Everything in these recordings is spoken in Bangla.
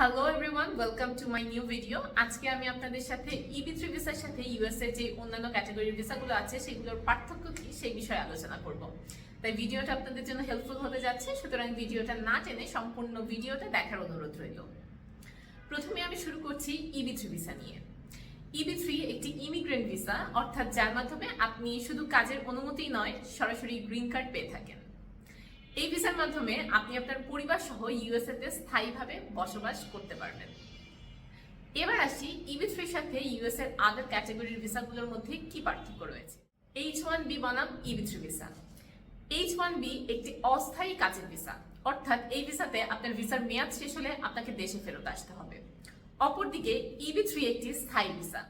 Hello everyone welcome to my new video আজকে আমি আপনাদের সাথে ইবি থ্রি ভিসার সাথে ইউএসএ যে অন্যান্য ক্যাটাগরির ভিসাগুলো আছে, সেগুলোর পার্থক্য কি সেই বিষয়ে আলোচনা করব। তাই ভিডিওটা আপনাদের জন্য হেল্পফুল হতে যাচ্ছে, সুতরাং ভিডিওটা না টেনে সম্পূর্ণ ভিডিওটা দেখার অনুরোধ রইল। প্রথমে আমি শুরু করছি ইবি থ্রি ভিসা নিয়ে। ইবি থ্রি একটি ইমিগ্রেন্ট ভিসা অর্থাৎ যার মাধ্যমে আপনি শুধু কাজের অনুমতি নয়, সরাসরি গ্রিন কার্ড পেয়ে থাকেন। এই ভিসার মাধ্যমে আপনি আপনার পরিবার সহ ইউএসএ তে স্থায়ীভাবে বসবাস করতে পারবেন। এবার আসি ইবি থ্রির সাথে ইউএস এর আদার ক্যাটাগরির ভিসাগুলোর মধ্যে কি পার্থক্য রয়েছে? এইচ ওয়ান বি বনাম three visa. H one B একটি অস্থায়ী কাজের ভিসা। অর্থাৎ এই ভিসাতে আপনার ভিসার মেয়াদ শেষ হলে আপনাকে দেশে ফেরত আসতে হবে। অপরদিকে ইবি থ্রি একটি স্থায়ী ভিসা।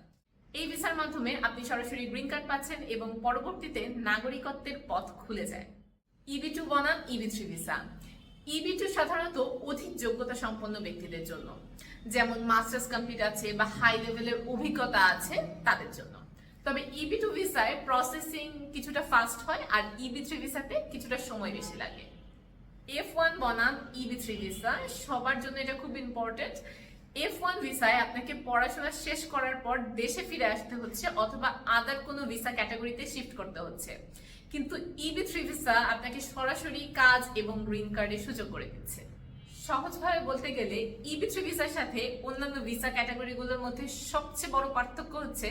এই ভিসার মাধ্যমে আপনি সরাসরি গ্রিন কার্ড পাচ্ছেন এবং পরবর্তীতে নাগরিকত্বের পথ খুলে যায়। ইবি টু বনাম, EB three visa. EB two সাধারণত অধিক যোগ্যতা সম্পন্ন ব্যক্তিদের জন্য। যেমন মাস্টার্স কমপ্লিট আছে বা হাই লেভেলের অভিজ্ঞতা আছে তাদের জন্য। তবে ইবি টু ভিসায় প্রসেসিং কিছুটা ফাস্ট হয় আর ইবি থ্রি ভিসাতে কিছুটা সময় বেশি লাগে। এফ ওয়ান বনাম, ইবি থ্রি ভিসা, সবার জন্য এটা খুব ইম্পর্টেন্ট এফ ওয়ান ভিসায় আপনাকে পড়াশোনা শেষ করার পর দেশে ফিরে আসতে হচ্ছে অথবা আদার কোনো ভিসা ক্যাটাগরিতে শিফট করতে হচ্ছে। কিন্তু ইবি থ্রি ভিসা আপনাকে সরাসরি কাজ এবং গ্রিন কার্ডের সুযোগ করে দিচ্ছে। সহজভাবে বলতে গেলে ইবি থ্রি ভিসার সাথে অন্যান্য ভিসা ক্যাটাগরিগুলোর মধ্যে সবচেয়ে বড় পার্থক্য হচ্ছে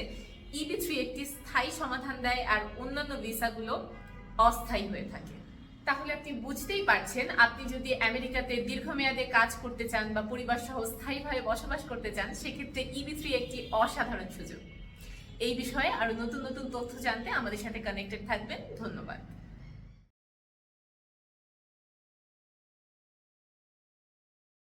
ইবি থ্রি একটি স্থায়ী সমাধান দেয় আর অন্যান্য ভিসাগুলো অস্থায়ী হয়ে থাকে। তাহলে আপনি বুঝতেই পারছেন, আপনি যদি আমেরিকাতে দীর্ঘমেয়াদে কাজ করতে চান বা পরিবার সহ স্থায়ীভাবে বসবাস করতে চান, সেক্ষেত্রে ইবি থ্রি একটি অসাধারণ সুযোগ। এই বিষয়ে আরও নতুন নতুন তথ্য জানতে আমাদের সাথে কানেক্টেড থাকবেন। ধন্যবাদ।